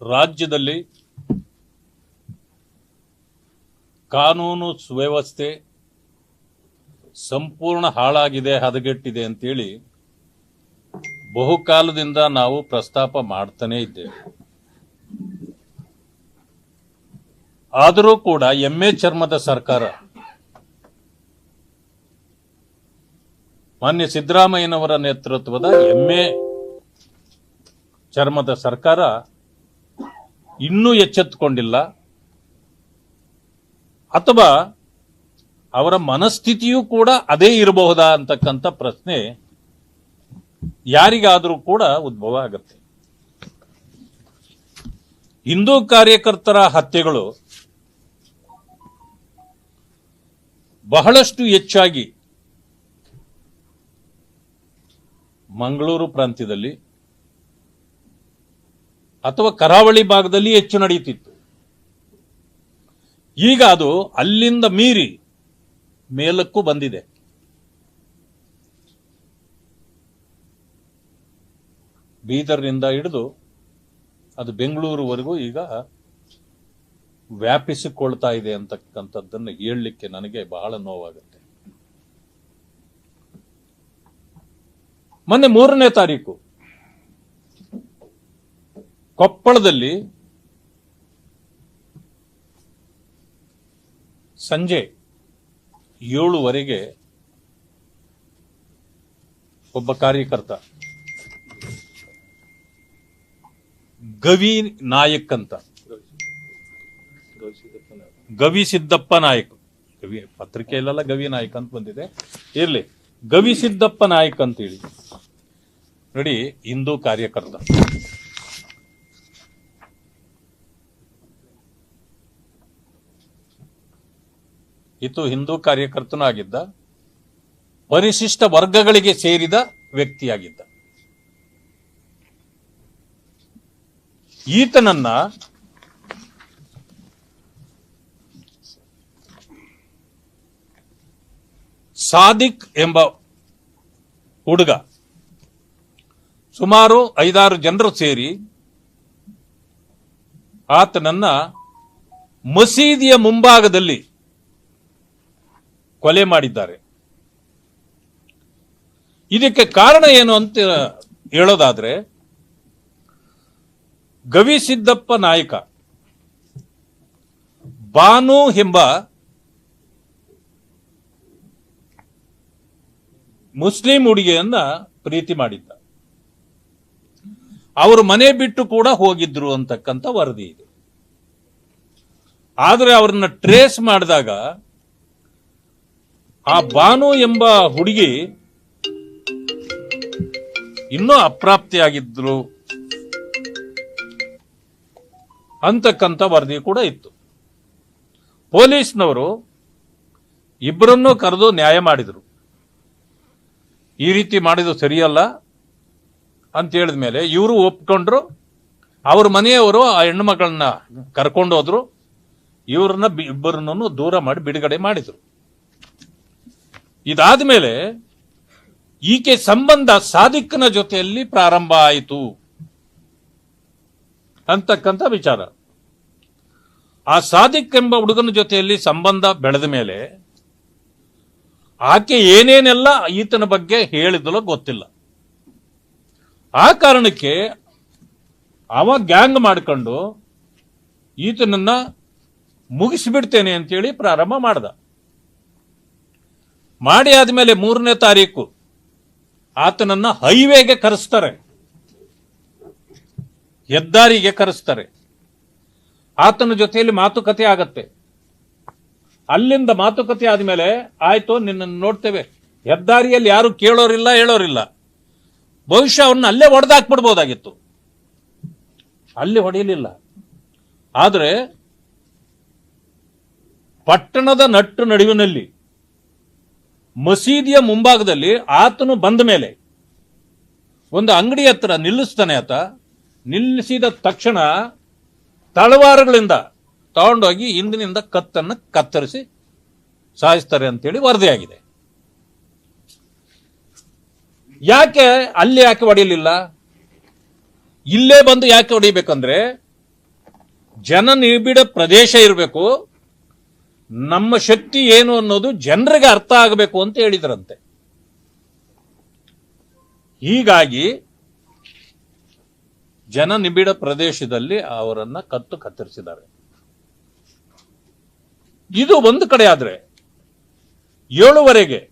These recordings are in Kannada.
ರಾಜ್ಯದಲ್ಲಿ ಕಾನೂನು ಸುವ್ಯವಸ್ಥೆ ಸಂಪೂರ್ಣ ಹಾಳಾಗಿದೆ, ಹದಗೆಟ್ಟಿದೆ ಅಂತೇಳಿ ಬಹುಕಾಲದಿಂದ ನಾವು ಪ್ರಸ್ತಾಪ ಮಾಡ್ತಾನೇ ಇದ್ದೇವೆ. ಆದರೂ ಕೂಡ ಎಮ್ಮೆ ಚರ್ಮದ ಸರ್ಕಾರ, ಮಾನ್ಯ ಸಿದ್ದರಾಮಯ್ಯನವರ ನೇತೃತ್ವದ ಎಮ್ಮೆ ಚರ್ಮದ ಸರ್ಕಾರ ಇನ್ನೂ ಎಚ್ಚೆತ್ತುಕೊಂಡಿಲ್ಲ. ಅಥವಾ ಅವರ ಮನಸ್ಥಿತಿಯೂ ಕೂಡ ಅದೇ ಇರಬಹುದಾ ಅಂತಕ್ಕಂಥ ಪ್ರಶ್ನೆ ಯಾರಿಗಾದರೂ ಕೂಡ ಉದ್ಭವ ಆಗುತ್ತೆ. ಹಿಂದೂ ಕಾರ್ಯಕರ್ತರ ಹತ್ಯೆಗಳು ಬಹಳಷ್ಟು ಹೆಚ್ಚಾಗಿ ಮಂಗಳೂರು ಪ್ರಾಂತ್ಯದಲ್ಲಿ ಅಥವಾ ಕರಾವಳಿ ಭಾಗದಲ್ಲಿ ಹೆಚ್ಚು ನಡೆಯುತ್ತಿತ್ತು. ಈಗ ಅದು ಅಲ್ಲಿಂದ ಮೀರಿ ಮೇಲಕ್ಕೂ ಬಂದಿದೆ. ಬೀದರ್ನಿಂದ ಹಿಡಿದು ಅದು ಬೆಂಗಳೂರುವರೆಗೂ ಈಗ ವ್ಯಾಪಿಸಿಕೊಳ್ತಾ ಇದೆ ಅಂತಕ್ಕಂಥದ್ದನ್ನು ಹೇಳಲಿಕ್ಕೆ ನನಗೆ ಬಹಳ ನೋವಾಗುತ್ತೆ. ಮೊನ್ನೆ ಮೂರನೇ ತಾರೀಕು ಕೊಪ್ಪಳದಲ್ಲಿ ಸಂಜೆ ಏಳುವರೆಗೆ ಒಬ್ಬ ಕಾರ್ಯಕರ್ತ, ಗವಿ ನಾಯಕ್ ಅಂತ. ಗವಿ ಸಿದ್ದಪ್ಪ ನಾಯಕ್. ಗವಿ ಪತ್ರಿಕೆಯಲ್ಲೆಲ್ಲ ಗವಿ ನಾಯಕ್ ಅಂತ ಬಂದಿದೆ. ಇರ್ಲಿ, ಗವಿ ಸಿದ್ದಪ್ಪ ನಾಯಕ್ ಅಂತೇಳಿ. ನೋಡಿ, ಹಿಂದೂ ಕಾರ್ಯಕರ್ತ. ಇತ್ತು ಹಿಂದೂ ಕಾರ್ಯಕರ್ತನೂ ಆಗಿದ್ದ ಪರಿಶಿಷ್ಟ ವರ್ಗಗಳಿಗೆ ಸೇರಿದ ವ್ಯಕ್ತಿಯಾಗಿದ್ದ. ಈತನನ್ನ ಸಾದಿಕ್ ಎಂಬ ಹುಡುಗ, ಸುಮಾರು ಐದಾರು ಜನರು ಸೇರಿ ಆತನನ್ನ ಮಸೀದಿಯ ಮುಂಭಾಗದಲ್ಲಿ ಕೊಲೆ ಮಾಡಿದ್ದಾರೆ. ಇದಕ್ಕೆ ಕಾರಣ ಏನು ಅಂತ ಹೇಳೋದಾದ್ರೆ ಗವಿಸಿದ್ದಪ್ಪ ನಾಯಕ, ಬಾನು ಎಂಬ ಮುಸ್ಲಿಂ ಹುಡುಗಿಯನ್ನ ಪ್ರೀತಿ ಮಾಡಿದ್ದ. ಅವರು ಮನೆ ಬಿಟ್ಟು ಕೂಡ ಹೋಗಿದ್ರು ಅಂತಕ್ಕಂಥ ವರದಿ ಇದೆ. ಆದರೆ ಅವರನ್ನ ಟ್ರೇಸ್ ಮಾಡಿದಾಗ ಆ ಬಾನು ಎಂಬ ಹುಡುಗಿ ಇನ್ನೂ ಅಪ್ರಾಪ್ತಿಯಾಗಿದ್ರು ಅಂತಕ್ಕಂಥ ವರದಿ ಕೂಡ ಇತ್ತು. ಪೊಲೀಸ್ನವರು ಇಬ್ಬರನ್ನೂ ಕರೆದು ನ್ಯಾಯ ಮಾಡಿದರು. ಈ ರೀತಿ ಮಾಡಿದ್ದು ಸರಿಯಲ್ಲ ಅಂತ ಹೇಳಿದ ಮೇಲೆ ಇವರು ಒಪ್ಕೊಂಡ್ರು. ಅವ್ರ ಮನೆಯವರು ಆ ಹೆಣ್ಣು ಮಕ್ಕಳನ್ನ ಕರ್ಕೊಂಡು ಹೋದ್ರು ಇವ್ರನ್ನ ಇಬ್ಬರನ್ನೂ ದೂರ ಮಾಡಿ ಬಿಡುಗಡೆ ಮಾಡಿದ್ರು. ಇದಾದ ಮೇಲೆ ಈಕೆ ಸಂಬಂಧ ಸಾಧಿಕ್ನ ಜೊತೆಯಲ್ಲಿ ಪ್ರಾರಂಭ ಆಯಿತು. ಅಂತಕ್ಕಂಥ ವಿಚಾರ. ಆ ಸಾಧಿಕ್ ಎಂಬ ಹುಡುಗನ ಜೊತೆಯಲ್ಲಿ ಸಂಬಂಧ ಬೆಳೆದ ಮೇಲೆ ಆಕೆ ಏನೇನೆಲ್ಲ ಈತನ ಬಗ್ಗೆ ಹೇಳಿದಲೋ ಗೊತ್ತಿಲ್ಲ. ಆ ಕಾರಣಕ್ಕೆ ಅವ ಗ್ಯಾಂಗ್ ಮಾಡ್ಕೊಂಡು ಈತನನ್ನ ಮುಗಿಸಿಬಿಡ್ತೇನೆ ಅಂತೇಳಿ ಪ್ರಾರಂಭ ಮಾಡ್ದ. ಮಾಡಿ ಆದ್ಮೇಲೆ ಮೂರನೇ ತಾರೀಕು ಆತನನ್ನ ಹೈವೇಗೆ ಕರೆಸ್ತಾರೆ. ಹೆದ್ದಾರಿಗೆ ಕರೆಸ್ತಾರೆ. ಆತನ ಜೊತೆಯಲ್ಲಿ ಮಾತುಕತೆ ಆಗತ್ತೆ. ಅಲ್ಲಿಂದ ಮಾತುಕತೆ ಆದ್ಮೇಲೆ ಆಯ್ತು, ನಿನ್ನನ್ನು ನೋಡ್ತೇವೆ. ಹೆದ್ದಾರಿಯಲ್ಲಿ ಯಾರು ಕೇಳೋರಿಲ್ಲ, ಹೇಳೋರಿಲ್ಲ. ಬಹುಶಃ ಅವನ್ನ ಅಲ್ಲೇ ಹೊಡೆದಾಕ್ಬಿಡ್ಬೋದಾಗಿತ್ತು. ಅಲ್ಲಿ ಹೊಡೆಯಲಿಲ್ಲ. ಆದರೆ ಪಟ್ಟಣದ ನಟ್ಟು ನಡುವಿನಲ್ಲಿ ಮಸೀದಿಯ ಮುಂಭಾಗದಲ್ಲಿ ಆತನು ಬಂದ ಮೇಲೆ ಒಂದು ಅಂಗಡಿ ಹತ್ರ ನಿಲ್ಲಿಸ್ತಾನೆ ಆತ. ನಿಲ್ಲಿಸಿದ ತಕ್ಷಣ ತಳವಾರಗಳಿಂದ ತಗೊಂಡೋಗಿ ಹಿಂದಿನಿಂದ ಕತ್ತನ್ನು ಕತ್ತರಿಸಿ ಸಾಯಿಸ್ತಾರೆ ಅಂತೇಳಿ ವರದಿಯಾಗಿದೆ. ಯಾಕೆ ಅಲ್ಲಿ ಯಾಕೆ ಹೊಡೆಯಲಿಲ್ಲ? ಇಲ್ಲೇ ಬಂದು ಯಾಕೆ ಹೊಡಿಬೇಕಂದ್ರೆ ಜನ ನಿಬಿಡ ಪ್ರದೇಶ ಇರಬೇಕು. ನಮ್ಮ ಶಕ್ತಿ ಏನು ಅನ್ನೋದು ಜನರಿಗೆ ಅರ್ಥ ಆಗಬೇಕು ಅಂತ ಹೇಳಿದ್ರಂತೆ. ಹೀಗಾಗಿ ಜನ ನಿಬಿಡ ಪ್ರದೇಶದಲ್ಲಿ ಅವರನ್ನ ಕತ್ತು ಕತ್ತರಿಸಿದ್ದಾರೆ. ಇದು ಒಂದು ಕಡೆ ಆದ್ರೆ ಏಳುವರೆಗೆ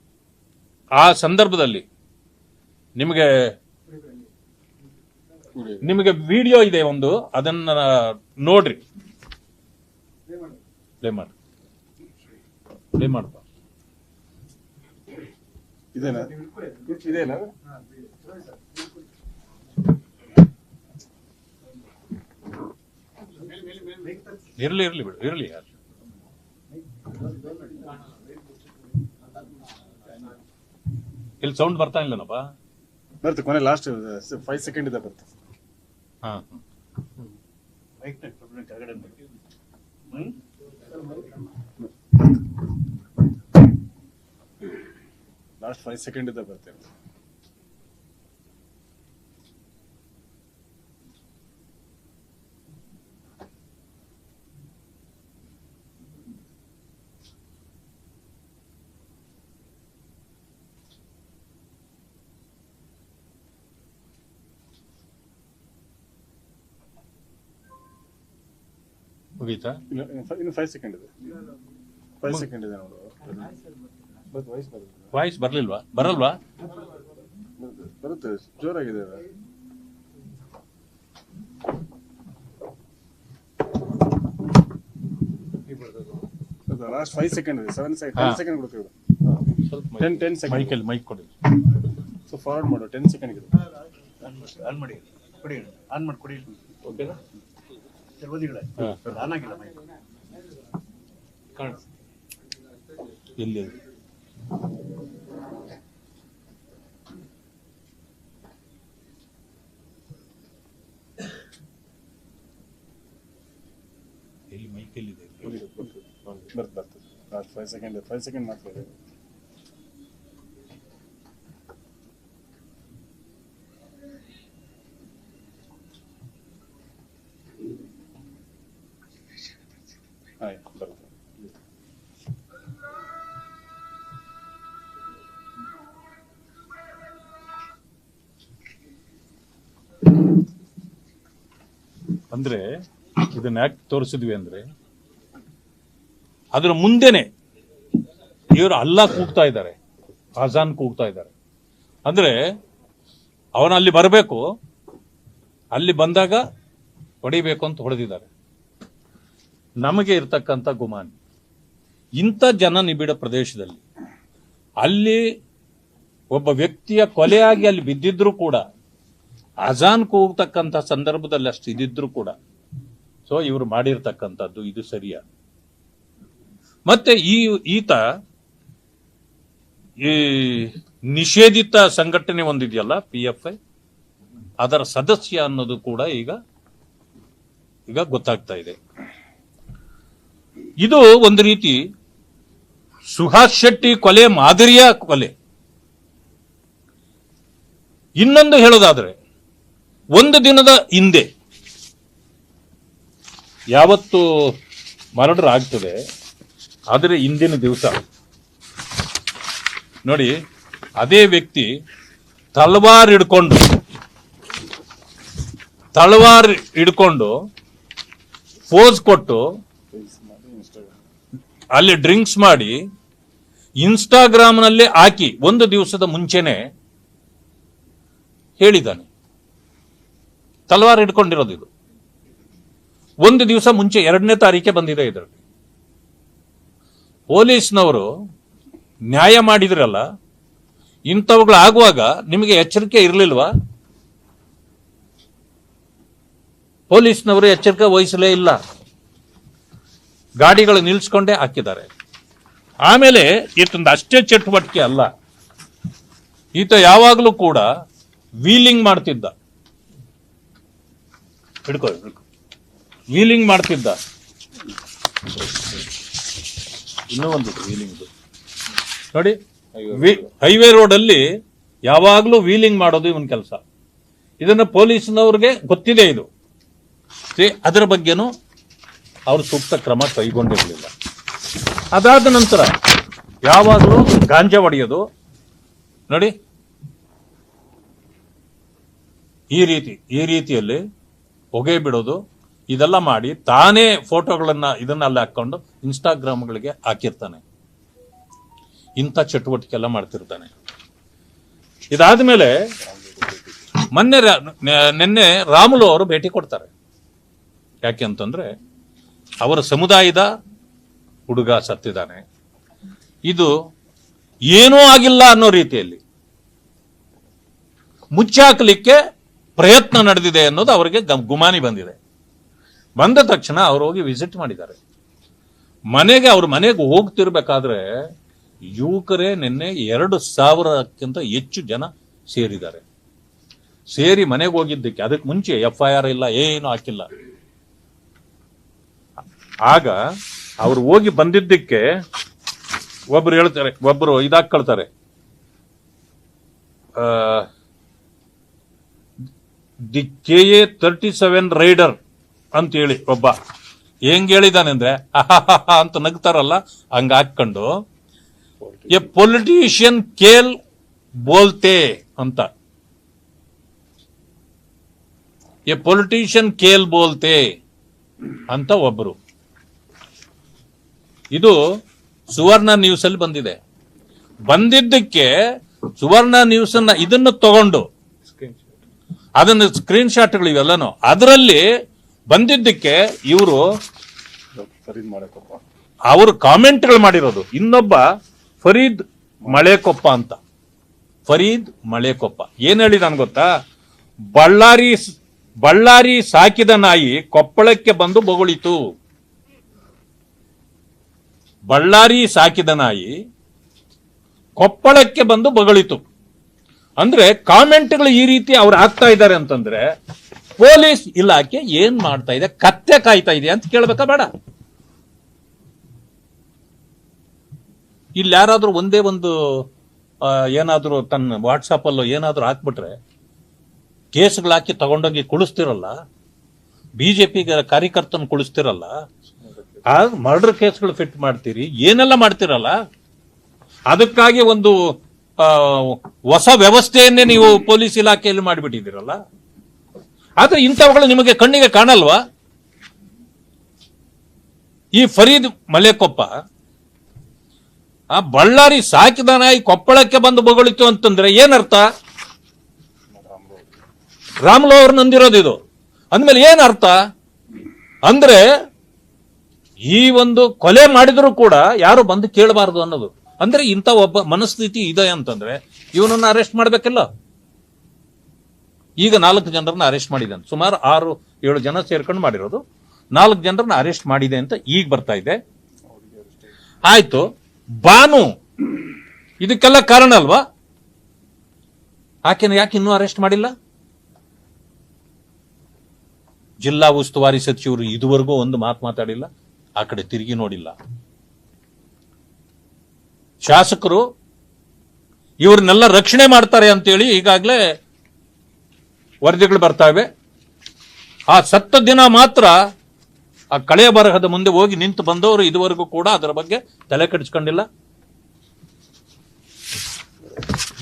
ಆ ಸಂದರ್ಭದಲ್ಲಿ ನಿಮಗೆ ನಿಮಗೆ ವಿಡಿಯೋ ಇದೆ ಒಂದು, ಅದನ್ನ ನೋಡ್ರಿ. ಪ್ಲೇ ಮಾಡಿ. ಪ್ಲೇ ಮಾಡಪ್ಪ ಇದೇನಾ? ಇದೇನಾ? ಇರ್ಲಿ ಇರ್ಲಿ ಬಿಡು ಇರ್ಲಿ ಇಲ್ಲಿ ಸೌಂಡ್ ಬರ್ತಾ ಇಲ್ಲನಪ್ಪ? ಬರ್ತ ಕೊನೆ ಲಾಸ್ಟ್ ಫೈವ್ ಸೆಕೆಂಡ್ ಇದೆ ಬರುತ್ತೆ ಹಾ. ಲಾಸ್ಟ್ ಫೈವ್ ಸೆಕೆಂಡ್ ಇದೆ ಬರುತ್ತೆ. ಮುಗೀತಾ? ಇನ್ನು ಇನ್ನು ಫೈವ್ ಸೆಕೆಂಡ್ ಇದೆ. ಫೈವ್ ಸೆಕೆಂಡ್ ಇದೆ ನೋಡು. ಬಟ್ ವಾಯ್ಸ್ ಬರುತ್ತೆ ವಾಯ್ಸ್ ಬರ್ಲಿಲ್ವಾ? ಬರಲ್ವಾ? ಬರುತ್ತೆ ಜೋರಾಗಿದೆ ಲಾಸ್ಟ್ ಫೈವ್ ಸೆಕೆಂಡ್ ಇದೆ. ಸೆವೆನ್ ಸೆಕೆಂಡ್ ಹಾ. ಟೆನ್ ಸೆಕೆಂಡ್ ಕೊಡ್ತೀವಿ ಸ್ವಲ್ಪ ಟೆನ್ ಟೆನ್ ಸೆಕೆಂಡ್ ಮೈಕಲ್ಲಿ ಮೈಕ್ ಕೊಡಿ. ಸೊ ಫಾರ್ವರ್ಡ್ ಮಾಡು ಟೆನ್ ಸೆಕೆಂಡ್ ಇದೆ ಆನ್ ಮಾಡಿ ಕೊಡಿ ಆನ್ ಮಾಡಿ ಕೊಡಿ. ಓಕೆನಾ ಕೆಲವದಿಗಳೇ. ಆನ್ ಆಗಿಲ್ಲ ಮೈಕ್ ಎಲ್ಲಿ ಎಲ್ಲಿ ಮೈಕ್ ಎಲ್ಲಿದೆ ಬರ್ತದೆ ಬರ್ತದೆ ಫೈವ್ ಸೆಕೆಂಡ್ ಫೈವ್ ಸೆಕೆಂಡ್ ಇದೆ ತೋರಿಸಿದ್ವಿ ಅಂದ್ರೆ, ಅದರ ಮುಂದೆನೆ ಇವರು ಅಲ್ಲ ಕೂಗ್ತಾ ಇದ್ದಾರೆ, ಅಜಾನ್ ಕೂಗ್ತಾ ಇದ್ದಾರೆ. ಅಂದ್ರೆ, ಅವನ ಅಲ್ಲಿ ಬರಬೇಕು, ಅಲ್ಲಿ ಬಂದಾಗ ಹೊಡಿಬೇಕು ಅಂತ ಹೊಡೆದಿದ್ದಾರೆ. ನಮಗೆ ಇರ್ತಕ್ಕಂಥ ಗುಮಾನ್, ಇಂಥ ಜನ ನಿಬಿಡ ಪ್ರದೇಶದಲ್ಲಿ, ಅಲ್ಲಿ ಒಬ್ಬ ವ್ಯಕ್ತಿಯ ಕೊಲೆಯಾಗಿ ಅಲ್ಲಿ ಬಿದ್ದಿದ್ರು ಕೂಡ, ಅಜಾನ್ ಕೂಗ್ತಕ್ಕಂಥ ಸಂದರ್ಭದಲ್ಲಿ ಅಷ್ಟು ಇದಿದ್ರು ಕೂಡ ಸೊ ಇವರು ಮಾಡಿರ್ತಕ್ಕಂಥದ್ದು ಇದು ಸರಿಯ? ಮತ್ತೆ ಈ ಈತ ಈ ನಿಷೇಧಿತ ಸಂಘಟನೆ ಒಂದಿದೆಯಲ್ಲ ಪಿ ಎಫ್ ಐ ಅದರ ಸದಸ್ಯ ಅನ್ನೋದು ಕೂಡ ಈಗ ಈಗ ಗೊತ್ತಾಗ್ತಾ ಇದೆ. ಇದು ಒಂದು ರೀತಿ ಸುಹಾಸ್ ಶೆಟ್ಟಿ ಕೊಲೆ, ಮಾದರಿಯ ಕೊಲೆ. ಇನ್ನೊಂದು ಹೇಳೋದಾದ್ರೆ, ಒಂದು ದಿನದ ಹಿಂದೆ ಯಾವತ್ತು ಮರಡರ್ ಆಗ್ತದೆ ಆದರೆ ಇಂದಿನ ದಿವಸ. ನೋಡಿ, ಅದೇ ವ್ಯಕ್ತಿ ತಲವಾರ್ ಹಿಡ್ಕೊಂಡು ತಲವಾರ್ ಹಿಡ್ಕೊಂಡು ಪೋಸ್ ಕೊಟ್ಟು ಅಲ್ಲಿ ಡ್ರಿಂಕ್ಸ್ ಮಾಡಿ ಇನ್ಸ್ಟಾಗ್ರಾಮ್ನಲ್ಲಿ ಹಾಕಿ ಒಂದು ದಿವಸದ ಮುಂಚೆನೆ ಹೇಳಿದ್ದಾನೆ. ತಲವಾರ್ ಹಿಡ್ಕೊಂಡಿರೋದು ಇದು. ಒಂದು ದಿವಸ ಮುಂಚೆ ಎರಡನೇ ತಾರೀಕೆ ಬಂದಿದೆ ಇದರಲ್ಲಿ. ಪೊಲೀಸ್ನವರು ನ್ಯಾಯ ಮಾಡಿದ್ರಲ್ಲ, ಇಂಥವುಗಳು ಆಗುವಾಗ ನಿಮಗೆ ಎಚ್ಚರಿಕೆ ಇರಲಿಲ್ವಾ? ಪೊಲೀಸ್ನವರು ಎಚ್ಚರಿಕೆ ವಹಿಸಲೇ ಇಲ್ಲ. ಗಾಡಿಗಳು ನಿಲ್ಸ್ಕೊಂಡೇ ಹಾಕಿದ್ದಾರೆ. ಆಮೇಲೆ ಈತಂದು ಅಷ್ಟೇ ಚಟುವಟಿಕೆ ಅಲ್ಲ. ಈತ ಯಾವಾಗಲೂ ಕೂಡ ವೀಲಿಂಗ್ ಮಾಡ್ತಿದ್ದ. ಹಿಡ್ಕೋ ಹಿಡ್ಕೋ. ವೀಲಿಂಗ್ ಮಾಡ್ತಿದ್ದ. ಇನ್ನೂ ಒಂದು ವೀಲಿಂಗ್ ನೋಡಿ ಹೈವೇ ರೋಡ್. ಅಲ್ಲಿ ಯಾವಾಗಲೂ ವೀಲಿಂಗ್ ಮಾಡೋದು ಇವನ್ ಕೆಲಸ. ಇದನ್ನ ಪೊಲೀಸ್ನವ್ರಿಗೆ ಗೊತ್ತಿದೆ ಇದು. ಅದರ ಬಗ್ಗೆನೂ ಅವರು ಸೂಕ್ತ ಕ್ರಮ ಕೈಗೊಂಡಿರಲಿಲ್ಲ. ಅದಾದ ನಂತರ ಯಾವಾಗಲೂ ಗಾಂಜಾ ಹೊಡೆಯೋದು. ನೋಡಿ ಈ ರೀತಿ ಈ ರೀತಿಯಲ್ಲಿ ಹೊಗೆ ಬಿಡೋದು. ಇದೆಲ್ಲ ಮಾಡಿ ತಾನೇ ಫೋಟೋಗಳನ್ನ ಇದನ್ನೆಲ್ಲ ಹಾಕೊಂಡು ಇನ್ಸ್ಟಾಗ್ರಾಮ್ಗಳಿಗೆ ಹಾಕಿರ್ತಾನೆ. ಇಂಥ ಚಟುವಟಿಕೆ ಎಲ್ಲ ಮಾಡ್ತಿರ್ತಾನೆ ಇದಾದ ಮೇಲೆ ಮೊನ್ನೆ ನಿನ್ನೆ ರಾಮುಲು ಅವರು ಭೇಟಿ ಕೊಡ್ತಾರೆ. ಯಾಕೆ ಅಂತಂದ್ರೆ ಅವರ ಸಮುದಾಯದ ಹುಡುಗ ಸತ್ತಿದ್ದಾನೆ. ಇದು ಏನೂ ಆಗಿಲ್ಲ ಅನ್ನೋ ರೀತಿಯಲ್ಲಿ ಮುಚ್ಚಾಕಲಿಕ್ಕೆ ಪ್ರಯತ್ನ ನಡೆದಿದೆ ಅನ್ನೋದು ಅವರಿಗೆ ಗಮ್- ಗುಮಾನಿ ಬಂದಿದೆ. ಬಂದ ತಕ್ಷಣ ಅವ್ರು ಹೋಗಿ ವಿಸಿಟ್ ಮಾಡಿದ್ದಾರೆ. ಮನೆಗೆ ಅವ್ರ ಮನೆಗೆ ಹೋಗ್ತಿರ್ಬೇಕಾದ್ರೆ ಯುವಕರೇ ನಿನ್ನೆ ಎರಡು ಸಾವಿರಕ್ಕಿಂತ ಹೆಚ್ಚು ಜನ ಸೇರಿದ್ದಾರೆ. ಸೇರಿ ಮನೆಗೆ ಹೋಗಿದ್ದಕ್ಕೆ ಅದಕ್ಕೆ ಮುಂಚೆ ಎಫ್ ಐ ಆರ್ ಇಲ್ಲ, ಏನು ಹಾಕಿಲ್ಲ. ಆಗ ಅವ್ರು ಹೋಗಿ ಬಂದಿದ್ದಕ್ಕೆ ಒಬ್ರು ಹೇಳ್ತಾರೆ, ಒಬ್ರು ಇದಾಕೊಳ್ತಾರೆ the K A thirty seven rider ಅಂತ ಹೇಳಿ ಒಬ್ಬ. ಹೆಂಗ್ ಹೇಳಿದಾನೆ ಅಂದ್ರೆ ಅಹಹಹ ಅಂತ ನಗ್ತಾರಲ್ಲ ಹಂಗ ಹಾಕೊಂಡು ಎ ಪೊಲಿಟಿಷಿಯನ್ ಕೇಲ್ ಬೋಲ್ತೆ ಅಂತ. ಎ ಪೊಲಿಟಿಷಿಯನ್ ಕೇಲ್ ಬೋಲ್ತೆ ಅಂತ ಒಬ್ಬರು ಇದು ಸುವರ್ಣ ನ್ಯೂಸ್ ಅಲ್ಲಿ ಬಂದಿದೆ. ಬಂದಿದ್ದಕ್ಕೆ ಸುವರ್ಣ ನ್ಯೂಸ್ ಅನ್ನ ಇದನ್ನು ತಗೊಂಡು, ಅದನ್ನ ಸ್ಕ್ರೀನ್ ಶಾಟ್ಗಳು ಇವೆಲ್ಲನು ಅದರಲ್ಲಿ ಬಂದಿದ್ದಕ್ಕೆ ಇವರು ಫರೀದ್ ಮಳೆಕೊಪ್ಪ. ಅವರು ಕಾಮೆಂಟ್ಗಳು ಮಾಡಿರೋದು. ಇನ್ನೊಬ್ಬ ಫರೀದ್ ಮಳೆಕೊಪ್ಪ ಅಂತ. ಫರೀದ್ ಮಳೆಕೊಪ್ಪ. ಏನ್ ಹೇಳಿದಾನ್ ಗೊತ್ತಾ? ಬಳ್ಳಾರಿ ಬಳ್ಳಾರಿ ಸಾಕಿದ ನಾಯಿ ಕೊಪ್ಪಳಕ್ಕೆ ಬಂದು ಬೊಗಳಿತು. ಬಳ್ಳಾರಿ ಸಾಕಿದ ನಾಯಿ ಕೊಪ್ಪಳಕ್ಕೆ ಬಂದು ಬೊಗಳಿತು. ಅಂದ್ರೆ ಕಾಮೆಂಟ್ಗಳು ಈ ರೀತಿ ಅವ್ರು ಆಗ್ತಾ ಇದ್ದಾರೆ ಅಂತಂದ್ರೆ ಪೊಲೀಸ್ ಇಲಾಖೆ ಏನ್ ಮಾಡ್ತಾ ಇದೆ? ಕತ್ತೆ ಕಾಯ್ತಾ ಇದೆ ಅಂತ ಕೇಳ್ಬೇಕಾ ಬೇಡ. ಇಲ್ಲಿ ಯಾರಾದ್ರೂ ಒಂದೇ ಒಂದು ಏನಾದರೂ ತನ್ನ ವಾಟ್ಸಪ್ ಅಲ್ಲೋ ಏನಾದ್ರೂ ಹಾಕ್ಬಿಟ್ರೆ, ಕೇಸ್ಗಳು ಹಾಕಿ ತಗೊಂಡೋಗಿ ಕುಳಿಸ್ತಿರಲ್ಲ ಬಿಜೆಪಿ ಕಾರ್ಯಕರ್ತನ ಕುಳಿಸ್ತಿರಲ್ಲ ಮರ್ಡರ್ ಕೇಸ್ಗಳು ಫಿಟ್ ಮಾಡ್ತೀರಿ, ಏನೆಲ್ಲ ಮಾಡ್ತಿರಲ್ಲ? ಅದಕ್ಕಾಗಿ ಒಂದು ಹೊಸ ವ್ಯವಸ್ಥೆಯನ್ನೇ ನೀವು ಪೊಲೀಸ್ ಇಲಾಖೆಯಲ್ಲಿ ಮಾಡಿಬಿಟ್ಟಿದ್ದೀರಲ್ಲ? ಆದ್ರೆ ಇಂಥವುಗಳು ನಿಮಗೆ ಕಣ್ಣಿಗೆ ಕಾಣಲ್ವಾ? ಈ ಫರೀದ್ ಮಲೆಕೊಪ್ಪ, ಆ ಬಳ್ಳಾರಿ ಸಾಕಿದ ನಾಯಿ ಕೊಪ್ಪಳಕ್ಕೆ ಬಂದು ಬೊಗಳಿತು ಅಂತಂದ್ರೆ ಏನರ್ಥ? ರಾಮ್ಲೋ ಅವ್ರು ನಂದಿರೋದು ಇದು. ಅಂದಮೇಲೆ ಏನ್ ಅರ್ಥ ಅಂದ್ರೆ ಈ ಒಂದು ಕೊಲೆ ಮಾಡಿದ್ರು ಕೂಡ ಯಾರು ಬಂದು ಕೇಳಬಾರದು ಅನ್ನೋದು. ಅಂದ್ರೆ ಇಂಥ ಒಬ್ಬ ಮನಸ್ಥಿತಿ ಇದೆ ಅಂತಂದ್ರೆ ಇವನನ್ನ ಅರೆಸ್ಟ್ ಮಾಡ್ಬೇಕಲ್ಲ. ಈಗ ನಾಲ್ಕು ಜನರನ್ನ ಅರೆಸ್ಟ್ ಮಾಡಿದ್ದಾನೆ ಸುಮಾರು ಆರು, ಏಳು ಜನ ಸೇರ್ಕೊಂಡು ಮಾಡಿರೋದು. ನಾಲ್ಕು ಜನರನ್ನ ಅರೆಸ್ಟ್ ಮಾಡಿದೆ ಅಂತ ಈಗ ಬರ್ತಾ ಇದೆ. ಆಯ್ತು. ಬಾನು! ಇದಕ್ಕೆಲ್ಲ ಕಾರಣ ಅಲ್ವಾ? ಆಕೆನ ಯಾಕೆ ಇನ್ನೂ ಅರೆಸ್ಟ್ ಮಾಡಿಲ್ಲ? ಜಿಲ್ಲಾ ಉಸ್ತುವಾರಿ ಸಚಿವರು ಇದುವರೆಗೂ ಒಂದು ಮಾತು ಮಾತಾಡಿಲ್ಲ, ಆ ಕಡೆ ತಿರುಗಿ ನೋಡಿಲ್ಲ. ಶಾಸಕರು ಇವ್ರನ್ನೆಲ್ಲ ರಕ್ಷಣೆ ಮಾಡ್ತಾರೆ ಅಂತೇಳಿ ಈಗಾಗಲೇ ವರದಿಗಳು ಬರ್ತಾವೆ ಆ ಸತ್ತ ದಿನ ಮಾತ್ರ ಆ ಕಳೆಯ ಬರಹದ ಮುಂದೆ ಹೋಗಿ ನಿಂತು ಬಂದವರು ಇದುವರೆಗೂ ಕೂಡ ಅದರ ಬಗ್ಗೆ ತಲೆ ಕೆಡಿಸ್ಕೊಂಡಿಲ್ಲ.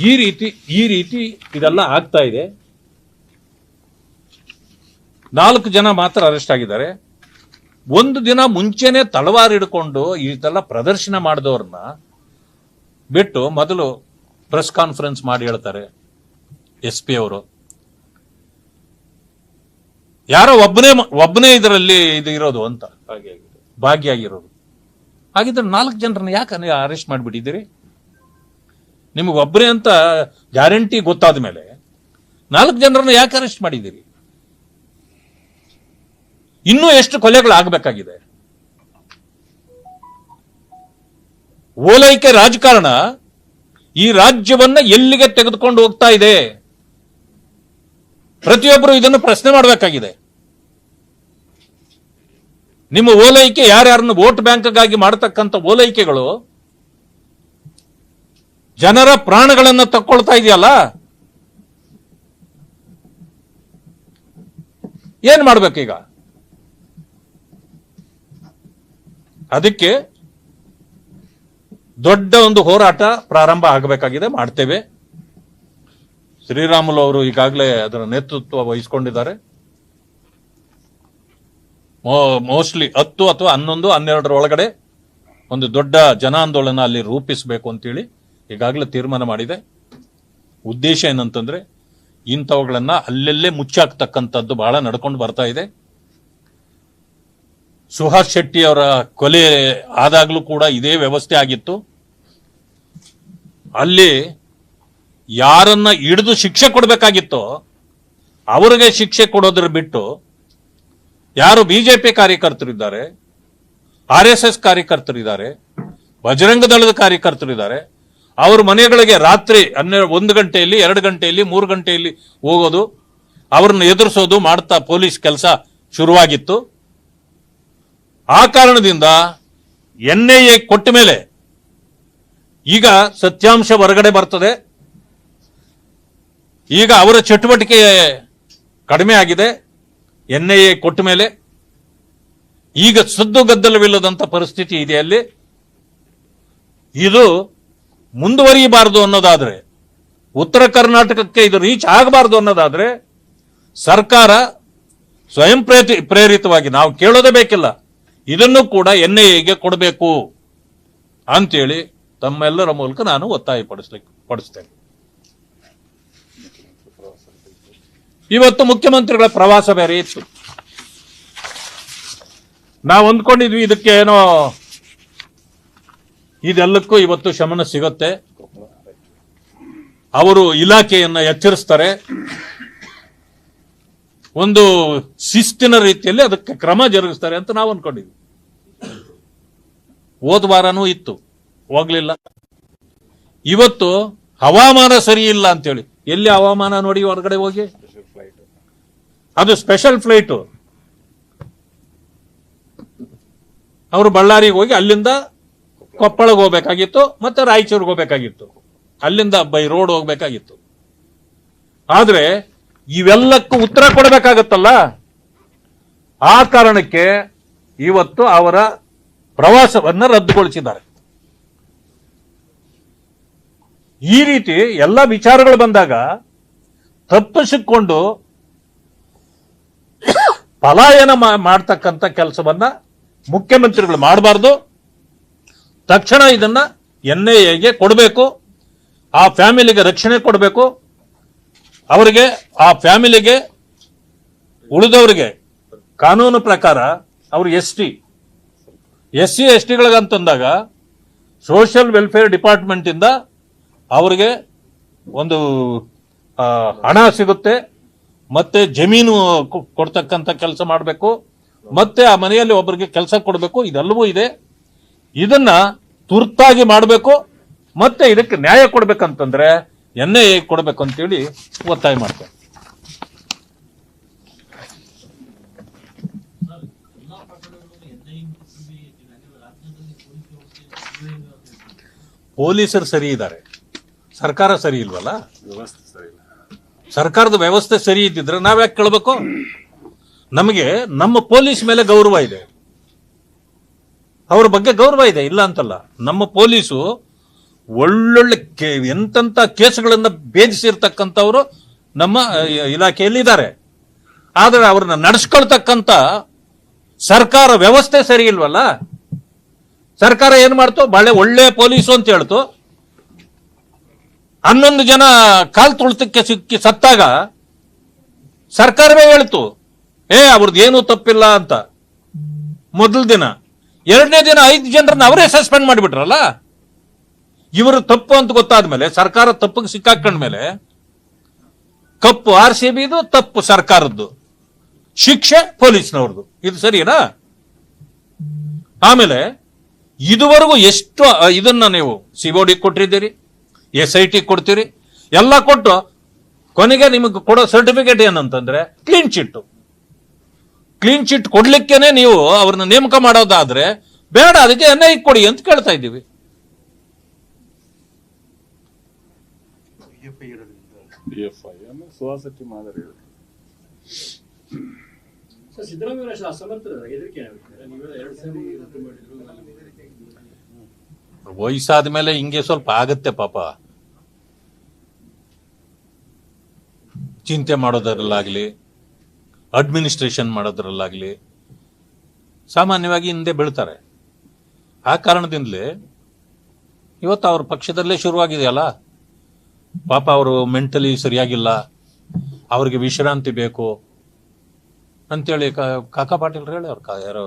ಈ ರೀತಿ ಈ ರೀತಿ ಇದೆಲ್ಲ ಆಗ್ತಾ ಇದೆ. ನಾಲ್ಕು ಜನ ಮಾತ್ರ ಅರೆಸ್ಟ್ ಆಗಿದ್ದಾರೆ. ಒಂದು ದಿನ ಮುಂಚೆನೆ ತಲವಾರು ಹಿಡ್ಕೊಂಡು ಇದೆಲ್ಲ ಪ್ರದರ್ಶನ ಮಾಡಿದವ್ರನ್ನ ಬಿಟ್ಟು ಮೊದಲು ಪ್ರೆಸ್ ಕಾನ್ಫರೆನ್ಸ್ ಮಾಡಿ ಹೇಳ್ತಾರೆ ಎಸ್ ಪಿ ಅವರು. ಯಾರೋ ಒಬ್ಬನೇ ಒಬ್ಬನೇ ಇದರಲ್ಲಿ ಇದು ಇರೋದು ಅಂತ. ಭಾಗಿಯಾಗಿರೋದು. ಹಾಗಿದ್ರೆ ನಾಲ್ಕು ಜನರನ್ನ ಯಾಕೆ ಅರೆಸ್ಟ್ ಮಾಡಿಬಿಟ್ಟಿದ್ದೀರಿ? ನಿಮಗೆ ಒಬ್ಬರೇ ಅಂತ ಗ್ಯಾರಂಟಿ ಗೊತ್ತಾದ ಮೇಲೆ ನಾಲ್ಕು ಜನರನ್ನ ಯಾಕೆ ಅರೆಸ್ಟ್ ಮಾಡಿದ್ದೀರಿ? ಇನ್ನೂ ಎಷ್ಟು ಕೊಲೆಗಳು ಆಗಬೇಕಾಗಿದೆ ಓಲೈಕೆ ರಾಜಕಾರಣ ಈ ರಾಜ್ಯವನ್ನ ಎಲ್ಲಿಗೆ ತೆಗೆದುಕೊಂಡು ಹೋಗ್ತಾ ಇದೆ? ಪ್ರತಿಯೊಬ್ಬರು ಇದನ್ನು ಪ್ರಶ್ನೆ ಮಾಡಬೇಕಾಗಿದೆ. ನಿಮ್ಮ ಓಲೈಕೆ ಯಾರ್ಯಾರನ್ನು ವೋಟ್ ಬ್ಯಾಂಕ್ಗಾಗಿ ಮಾಡತಕ್ಕಂಥ ಓಲೈಕೆಗಳು, ಜನರ ಪ್ರಾಣಗಳನ್ನು ತಕ್ಕೊಳ್ತಾ ಇದೆಯಲ್ಲ? ಏನ್ ಮಾಡ್ಬೇಕೀಗ? ಅದಕ್ಕೆ ದೊಡ್ಡ ಒಂದು ಹೋರಾಟ ಪ್ರಾರಂಭ ಆಗಬೇಕಾಗಿದೆ, ಮಾಡ್ತೇವೆ. ಶ್ರೀರಾಮುಲು ಅವರು ಈಗಾಗಲೇ ಅದರ ನೇತೃತ್ವ ವಹಿಸಿಕೊಂಡಿದ್ದಾರೆ. ಮೋಸ್ಟ್ಲಿ ಹತ್ತು ಅಥವಾ ಹನ್ನೊಂದು ಹನ್ನೆರಡರ ಒಳಗಡೆ ಒಂದು ದೊಡ್ಡ ಜನಾಂದೋಲನ ಅಲ್ಲಿ ರೂಪಿಸಬೇಕು ಅಂತೇಳಿ ಈಗಾಗಲೇ ತೀರ್ಮಾನ ಮಾಡಿದೆ. ಉದ್ದೇಶ ಏನಂತಂದ್ರೆ ಇಂಥವುಗಳನ್ನ ಅಲ್ಲೆಲ್ಲೇ ಮುಚ್ಚಾಕ್ತಕ್ಕಂಥದ್ದು ಬಹಳ ನಡ್ಕೊಂಡು ಬರ್ತಾ ಇದೆ. ಸುಹಾಸ್ ಶೆಟ್ಟಿ ಅವರ ಕೊಲೆ ಆದಾಗಲೂ ಕೂಡ ಇದೇ ವ್ಯವಸ್ಥೆ ಆಗಿತ್ತು. ಅಲ್ಲಿ ಯಾರನ್ನ ಹಿಡಿದು ಶಿಕ್ಷೆ ಕೊಡಬೇಕಾಗಿತ್ತೋ ಅವರಿಗೆ ಶಿಕ್ಷೆ ಕೊಡೋದ್ರ ಬಿಟ್ಟು ಯಾರು ಬಿಜೆಪಿ ಕಾರ್ಯಕರ್ತರಿದ್ದಾರೆ, ಆರ್ ಎಸ್ ಎಸ್ ಕಾರ್ಯಕರ್ತರಿದ್ದಾರೆ ಬಜರಂಗ ದಳದ ಕಾರ್ಯಕರ್ತರಿದ್ದಾರೆ, ಅವ್ರ ಮನೆಗಳಿಗೆ ರಾತ್ರಿ ಹನ್ನೆರಡು ಒಂದು ಗಂಟೆಯಲ್ಲಿ, ಎರಡು ಗಂಟೆಯಲ್ಲಿ, ಮೂರು ಗಂಟೆಯಲ್ಲಿ ಹೋಗೋದು, ಅವ್ರನ್ನ ಎದುರಿಸೋದು ಮಾಡ್ತಾ ಪೊಲೀಸ್ ಕೆಲಸ ಶುರುವಾಗಿತ್ತು. ಆ ಕಾರಣದಿಂದ ಎನ್ ಐ ಎ ಕೊಟ್ಟ ಮೇಲೆ ಈಗ ಸತ್ಯಾಂಶ ಹೊರಗಡೆ ಬರ್ತದೆ. ಈಗ ಅವರ ಚಟುವಟಿಕೆ ಕಡಿಮೆ ಆಗಿದೆ. ಎನ್ ಐ ಎ ಕೊಟ್ಟ ಮೇಲೆ ಈಗ ಸದ್ದು ಗದ್ದಲವಿಲ್ಲದಂತ ಪರಿಸ್ಥಿತಿ ಇದೆ ಅಲ್ಲಿ. ಇದು ಮುಂದುವರಿಯಬಾರದು ಅನ್ನೋದಾದ್ರೆ, ಉತ್ತರ ಕರ್ನಾಟಕಕ್ಕೆ ಇದು ರೀಚ್ ಆಗಬಾರದು ಅನ್ನೋದಾದ್ರೆ, ಸರ್ಕಾರ ಸ್ವಯಂ ಪ್ರೇತಿ, ಪ್ರೇರಿತವಾಗಿ, ನಾವು ಕೇಳೋದೇ ಬೇಕಿಲ್ಲ, ಇದನ್ನು ಕೂಡ ಎನ್ ಐ ಎಗೆ ಕೊಡಬೇಕು ಅಂತೇಳಿ ತಮ್ಮೆಲ್ಲರ ಮೂಲಕ ನಾನು ಒತ್ತಾಯ ಪಡಿಸ್ಲಿಕ್ಕೆ ಪಡಿಸ್ತೇನೆ. ಇವತ್ತು ಮುಖ್ಯಮಂತ್ರಿಗಳ ಪ್ರವಾಸ ಬೇರೆ ಇತ್ತು. ನಾವು ಅಂದ್ಕೊಂಡಿದ್ವಿ ಇದಕ್ಕೆ ಏನೋ ಇದೆಲ್ಲಕ್ಕೂ ಇವತ್ತು ಶಮನ ಸಿಗುತ್ತೆ. ಅವರು ಇಲಾಖೆಯನ್ನ ಎಚ್ಚರಿಸ್ತಾರೆ. ಒಂದು ಶಿಸ್ತಿನ ರೀತಿಯಲ್ಲಿ ಅದಕ್ಕೆ ಕ್ರಮ ಜರುಗಿಸ್ತಾರೆ ಅಂತ ನಾವು ಅನ್ಕೊಂಡಿದ್ವಿ. ಹೋದ ವಾರನೂ ಇತ್ತು, ಹೋಗ್ಲಿಲ್ಲ. ಇವತ್ತು ಹವಾಮಾನ ಸರಿ ಇಲ್ಲ ಅಂತೇಳಿ ಎಲ್ಲಿ ಹವಾಮಾನ ನೋಡಿ ಹೊರಗಡೆ ಹೋಗಿ? ಅದು ಸ್ಪೆಷಲ್ ಫ್ಲೈಟು. ಅವರು ಬಳ್ಳಾರಿಗೆ ಹೋಗಿ ಅಲ್ಲಿಂದ ಕೊಪ್ಪಳಗೆ ಹೋಗ್ಬೇಕಾಗಿತ್ತು ಮತ್ತೆ ರಾಯಚೂರಿಗೆ ಹೋಗ್ಬೇಕಾಗಿತ್ತು. ಅಲ್ಲಿಂದ ಬೈ ರೋಡ್ ಹೋಗ್ಬೇಕಾಗಿತ್ತು. ಆದ್ರೆ ಇವೆಲ್ಲಕ್ಕೂ ಉತ್ತರ ಕೊಡಬೇಕಾಗತ್ತಲ್ಲ? ಆ ಕಾರಣಕ್ಕೆ ಇವತ್ತು ಅವರ ಪ್ರವಾಸವನ್ನು ರದ್ದುಗೊಳಿಸಿದ್ದಾರೆ. ಈ ರೀತಿ ಎಲ್ಲ ವಿಚಾರಗಳು ಬಂದಾಗ ತಪ್ಪಿಸಿಕೊಂಡು ಪಲಾಯನ ಮಾಡ್ತಕ್ಕಂಥ ಕೆಲಸವನ್ನ ಮುಖ್ಯಮಂತ್ರಿಗಳು ಮಾಡಬಾರ್ದು. ತಕ್ಷಣ ಇದನ್ನ ಎನ್ ಎಗೆ ಕೊಡಬೇಕು. ಆ ಫ್ಯಾಮಿಲಿಗೆ ರಕ್ಷಣೆ ಕೊಡಬೇಕು. ಅವರಿಗೆ, ಆ ಫ್ಯಾಮಿಲಿಗೆ, ಉಳಿದವರಿಗೆ ಕಾನೂನು ಪ್ರಕಾರ ಅವರು S T. S C, S ಟಿಗಳಿಗಂತಂದಾಗ social welfare ಡಿಪಾರ್ಟ್ಮೆಂಟಿಂದ ಅವರಿಗೆ ಒಂದು ಹಣ ಸಿಗುತ್ತೆ. ಮತ್ತೆ ಜಮೀನು ಕೊಡ್ತಕ್ಕಂಥ ಕೆಲಸ ಮಾಡಬೇಕು, ಮತ್ತೆ ಆ ಮನೆಯಲ್ಲಿ ಒಬ್ಬರಿಗೆ ಕೆಲಸ ಕೊಡಬೇಕು, ಇದೆಲ್ಲವೂ ಇದೆ. ಇದನ್ನ ತುರ್ತಾಗಿ ಮಾಡಬೇಕು, ಮತ್ತೆ ಇದಕ್ಕೆ ನ್ಯಾಯ ಕೊಡ್ಬೇಕಂತಂದ್ರೆ ಎನ್ ಐ ಕೊಡಬೇಕು ಅಂತೇಳಿ ಒತ್ತಾಯ ಮಾಡ್ತಾರೆ ಪೊಲೀಸರು ಸರಿ ಇದ್ದಾರೆ. ಸರ್ಕಾರ ಸರಿ ಇಲ್ವಲ್ಲ? ಸರ್ಕಾರದ ವ್ಯವಸ್ಥೆ ಸರಿ ಇದ್ದಿದ್ರೆ ನಾವ್ಯಾಕೆ ಕೇಳಬೇಕು? ನಮಗೆ ನಮ್ಮ ಪೊಲೀಸ್ ಮೇಲೆ ಗೌರವ ಇದೆ. ಅವ್ರ ಬಗ್ಗೆ ಗೌರವ ಇದೆ, ಇಲ್ಲ ಅಂತಲ್ಲ. ನಮ್ಮ ಪೊಲೀಸು ಒಳ್ಳೊಳ್ಳೆ ಎಂತೆಂತ ಕೇಸುಗಳನ್ನು ಭೇದಿಸಿರ್ತಕ್ಕಂಥವ್ರು ನಮ್ಮ ಇಲಾಖೆಯಲ್ಲಿ ಇದ್ದಾರೆ ಆದ್ರೆ ಅವ್ರನ್ನ ನಡೆಸ್ಕೊಳ್ತಕ್ಕಂಥ ಸರ್ಕಾರ ವ್ಯವಸ್ಥೆ ಸರಿ ಇಲ್ವಲ್ಲ? ಸರ್ಕಾರ ಏನ್ ಮಾಡ್ತು? ಬಹಳ ಒಳ್ಳೆ ಪೊಲೀಸು ಅಂತ ಹೇಳ್ತು. ಹನ್ನೊಂದು ಜನ ಕಾಲ್ ತುಳಿತಕ್ಕೆ ಸಿಕ್ಕಿ ಸತ್ತಾಗ ಸರ್ಕಾರವೇ ಹೇಳ್ತು, ಏ ಅವ್ರದ್ದು ಏನೂ ತಪ್ಪಿಲ್ಲ ಅಂತ. ಮೊದಲ ದಿನ, ಎರಡನೇ ದಿನ ಐದು ಜನರನ್ನ ಅವರೇ ಸಸ್ಪೆಂಡ್ ಮಾಡಿಬಿಟ್ರಲ್ಲ? ಇವರು ತಪ್ಪು ಅಂತ ಗೊತ್ತಾದ್ಮೇಲೆ, ಸರ್ಕಾರ ತಪ್ಪಿಗೆ ಸಿಕ್ಕಾಕೊಂಡ್ಮೇಲೆ ಕಪ್ಪು ಆರ್ ಸಿ ಬಿದು, ತಪ್ಪು ಸರ್ಕಾರದ್ದು. ಶಿಕ್ಷೆ ಪೊಲೀಸ್ನವ್ರದ್ದು ಇದು ಸರಿನಾ? ಆಮೇಲೆ, ಇದುವರೆಗೂ ಎಷ್ಟು, ಇದನ್ನ ನೀವು ಸಿಒಡಿ ಕೊಟ್ಟಿದ್ದೀರಿ? ಎಸ್ ಐ ಟಿ ಕೊಡ್ತೀರಿ? ಎಲ್ಲ ಕೊಟ್ಟು ಕೊನೆಗೆ ನಿಮಗೆ ಕೊಡೋ ಸರ್ಟಿಫಿಕೇಟ್ ಏನಂತಂದ್ರೆ ಕ್ಲೀನ್ ಚಿಟ್ ಕ್ಲೀನ್ ಚಿಟ್ ಕೊಡ್ಲಿಕ್ಕೇನೆ ನೀವು ಅವ್ರನ್ನ ನೇಮಕ ಮಾಡೋದಾದ್ರೆ ಬೇಡ ಅದಕ್ಕೆ ಎನ್ ಐ ಕೊಡಿ ಅಂತ ಕೇಳ್ತಾ ಇದ್ದೀವಿ. ಎಫ್ ವಯಸ್ಸಾದ ಮೇಲೆ ಹಿಂಗೆ ಸ್ವಲ್ಪ ಆಗತ್ತೆ ಪಾಪ. ಚಿಂತೆ ಮಾಡೋದ್ರಲ್ಲಾಗ್ಲಿ ಅಡ್ಮಿನಿಸ್ಟ್ರೇಷನ್ ಮಾಡೋದ್ರಲ್ಲಾಗ್ಲಿ, ಸಾಮಾನ್ಯವಾಗಿ ಹಿಂದೆ ಬೀಳ್ತಾರೆ. ಆ ಕಾರಣದಿಂದಲೇ ಇವತ್ತು ಅವ್ರ ಪಕ್ಷದಲ್ಲೇ ಶುರುವಾಗಿದೆಯಲ್ಲ ಪಾಪ ಅವರು ಮೆಂಟಲಿ ಸರಿಯಾಗಿಲ್ಲ, ಅವ್ರಿಗೆ ವಿಶ್ರಾಂತಿ ಬೇಕು ಅಂತೇಳಿ ಕಾಕಾ ಪಾಟೀಲ್ ಹೇಳಿ ಅವ್ರು ಯಾರೋ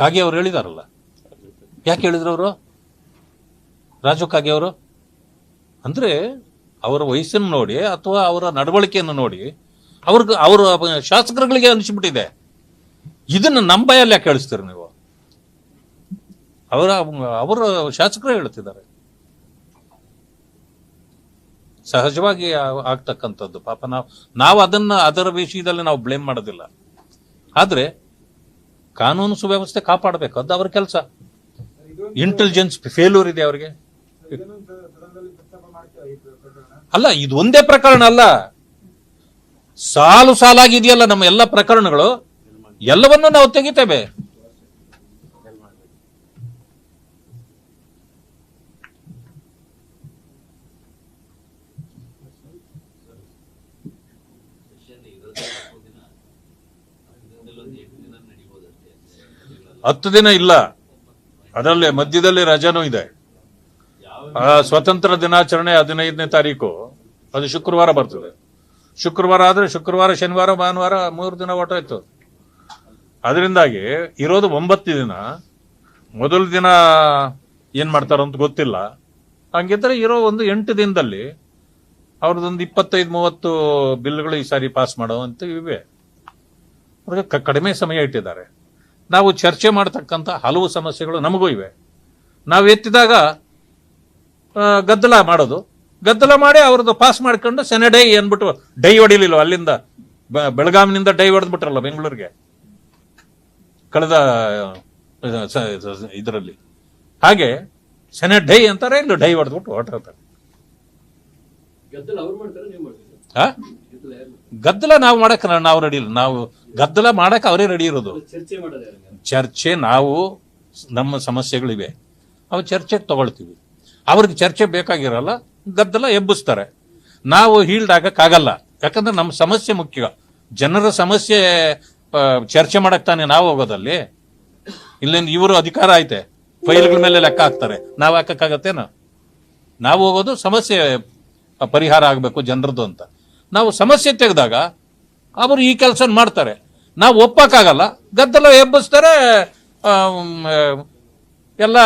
ಕಾಗೆ ಅವ್ರು ಹೇಳಿದಾರಲ್ಲ? ಯಾಕೆ ಹೇಳಿದ್ರು ಅವರು? ರಾಜು ಕಾಗೆ ಅವರು? ಅಂದರೆ ಅವರ ವಯಸ್ಸನ್ನು ನೋಡಿ ಅಥವಾ ಅವರ ನಡವಳಿಕೆಯನ್ನು ನೋಡಿ ಅವ್ರಿಗೆ ಅವರ ಶಾಸಕರುಗಳಿಗೆ ಅನಿಸ್ಬಿಟ್ಟಿದೆ. ಇದನ್ನು ನಮ್ಮ ಬಾಯಲ್ಲಿ ಯಾಕೆ ಕೇಳಿಸ್ತೀರಿ ನೀವು? ಅವರ ಅವರ ಶಾಸಕರೇ ಹೇಳ್ತಿದ್ದಾರೆ. ಸಹಜವಾಗಿ ಆಗ್ತಕ್ಕಂಥದ್ದು ಪಾಪ ನಾವು ನಾವು ಅದನ್ನು ಅದರ ವಿಷಯದಲ್ಲಿ ನಾವು ಬ್ಲೇಮ್ ಮಾಡೋದಿಲ್ಲ. ಆದರೆ ಕಾನೂನು ಸುವ್ಯವಸ್ಥೆ ಕಾಪಾಡಬೇಕು, ಅದು ಅವರ ಕೆಲಸ. ಇಂಟೆಲಿಜೆನ್ಸ್ ಫೇಲ್ಯೂರ್ ಇದೆ ಅವರಿಗೆ. ಅಲ್ಲ ಇದು ಒಂದೇ ಪ್ರಕರಣ ಅಲ್ಲ. ಸಾಲು ಸಾಲಾಗಿದೆಯಲ್ಲ ನಮ್ಮ ಎಲ್ಲ ಪ್ರಕರಣಗಳು. ಎಲ್ಲವನ್ನೂ ನಾವು ತೆಗಿತೇವೆ. ಹತ್ತು ದಿನ ಇಲ್ಲ. ಅದರಲ್ಲೇ ಮಧ್ಯದಲ್ಲಿ ರಜಾನೂ ಇದೆ. ಆ ಸ್ವತಂತ್ರ ದಿನಾಚರಣೆ ಹದಿನೈದನೇ ತಾರೀಕು. ಅದು ಶುಕ್ರವಾರ ಬರ್ತದೆ. ಶುಕ್ರವಾರ ಆದ್ರೆ ಶುಕ್ರವಾರ, ಶನಿವಾರ, ಭಾನುವಾರ ಮೂರು ದಿನ ಹೊರಟೋಯ್ತು ಅದರಿಂದಾಗಿ ಇರೋದು ಒಂಬತ್ತು ದಿನ. ಮೊದಲ ದಿನ ಏನ್ ಮಾಡ್ತಾರಂತ ಅಂತ ಗೊತ್ತಿಲ್ಲ. ಹಂಗಿದ್ರೆ ಇರೋ ಒಂದು ಎಂಟು ದಿನದಲ್ಲಿ ಅವ್ರದ್ದೊಂದು ಇಪ್ಪತ್ತೈದು, ಮೂವತ್ತು ಬಿಲ್ಗಳು ಈ ಸಾರಿ ಪಾಸ್ ಮಾಡುವಂತ ಇವೆ. ಅವ್ರಿಗೆ ಕಡಿಮೆ ಸಮಯ ಇಟ್ಟಿದ್ದಾರೆ. ನಾವು ಚರ್ಚೆ ಮಾಡತಕ್ಕಂಥ ಹಲವು ಸಮಸ್ಯೆಗಳು ನಮಗೂ ಇವೆ. ನಾವು ಎತ್ತಿದಾಗ ಗದ್ದಲ ಮಾಡೋದು. ಗದ್ದಲ ಮಾಡಿ ಅವ್ರದ್ದು ಪಾಸ್ ಮಾಡ್ಕೊಂಡು ಸೆನೆ ಡೈ ಅಂದ್ಬಿಟ್ಟು ಡೈ ಹೊಡಿಲಿಲ್ಲ ಅಲ್ಲಿಂದ ಬೆಳಗಾವಿನಿಂದ ಡೈ ಹೊಡೆದ್ಬಿಟ್ರಲ್ಲ ಬೆಂಗಳೂರಿಗೆ? ಕಳೆದ ಇದರಲ್ಲಿ. ಹಾಗೆ ಸೆನೆ ಡೈ ಅಂತಾರೆ ಇಲ್ಲ ಡೈ ಹೊಡೆದ್ಬಿಟ್ಟು ಹೊರಟಿರ್ತಾರೆ ಗದ್ದಲ ಅವ್ರು ನೀವು ಮಾಡಕ್ ನಾವು ರೆಡಿ ಇಲ್ಲ. ನಾವು ಗದ್ದಲ ಮಾಡಕ್ ಅವರೇ ರೆಡಿ ಇರೋದು. ಚರ್ಚೆ ನಾವು ನಮ್ಮ ಸಮಸ್ಯೆಗಳಿವೆ. ಅವು ಚರ್ಚೆ ತಗೊಳ್ತೀವಿ. ಅವ್ರಿಗೆ ಚರ್ಚೆ ಬೇಕಾಗಿರಲ್ಲ ಗದ್ದಲ ಎಬ್ಬಿಸ್ತಾರೆ. ನಾವು ಹೀಲ್ಡ್ ಆಗಕ್ಕಾಗಲ್ಲ. ಯಾಕಂದ್ರೆ ನಮ್ಮ ಸಮಸ್ಯೆ ಮುಖ್ಯ. ಜನರ ಸಮಸ್ಯೆ ಚರ್ಚೆ ಮಾಡಕ್ ತಾನೆ ನಾವು ಹೋಗೋದಲ್ಲಿ. ಇಲ್ಲಿಂದ ಇವರು ಅಧಿಕಾರ ಐತೆ. ಫೈಲ್ಗಳ ಮೇಲೆ ಲೆಕ್ಕ ಹಾಕ್ತಾರೆ. ನಾವು ಹಾಕಕ್ಕಾಗತ್ತೇನೋ? ನಾವು ಹೋಗೋದು ಸಮಸ್ಯೆ ಪರಿಹಾರ ಆಗಬೇಕು ಜನರದ್ದು ಅಂತ. ನಾವು ಸಮಸ್ಯೆ ತೆಗೆದಾಗ ಅವರು ಈ ಕೆಲಸ ಮಾಡ್ತಾರೆ. ನಾವು ಒಪ್ಪಕ್ಕಾಗಲ್ಲ ಗದ್ದಲ ಎಬ್ಬಿಸ್ತಾರೆ ಎಲ್ಲ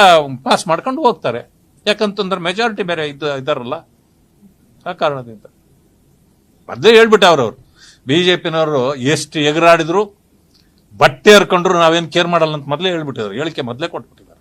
ಪಾಸ್ ಮಾಡ್ಕೊಂಡು ಹೋಗ್ತಾರೆ. ಯಾಕಂತಂದ್ರೆ ಮೆಜಾರಿಟಿ ಬೇರೆ ಇದ್ದ, ಇದ್ದಾರಲ್ಲ, ಆ ಕಾರಣದಿಂದ. ಅದೇ ಹೇಳ್ಬಿಟ್ಟು ಅವ್ರವ್ರು. ಬಿ ಜೆ ಪಿನವರು ಎಷ್ಟು ಎಗರಾಡಿದ್ರು, ಬಟ್ಟೆ ಹರ್ಕೊಂಡ್ರು ನಾವೇನು ಕೇರ್ ಮಾಡಲ್ಲ ಅಂತ ಮೊದಲೇ ಹೇಳ್ಬಿಟ್ಟಿದ್ರು. ಹೇಳಿಕೆ ಮೊದಲೇ ಕೊಟ್ಬಿಟ್ಟಿದ್ದಾರೆ.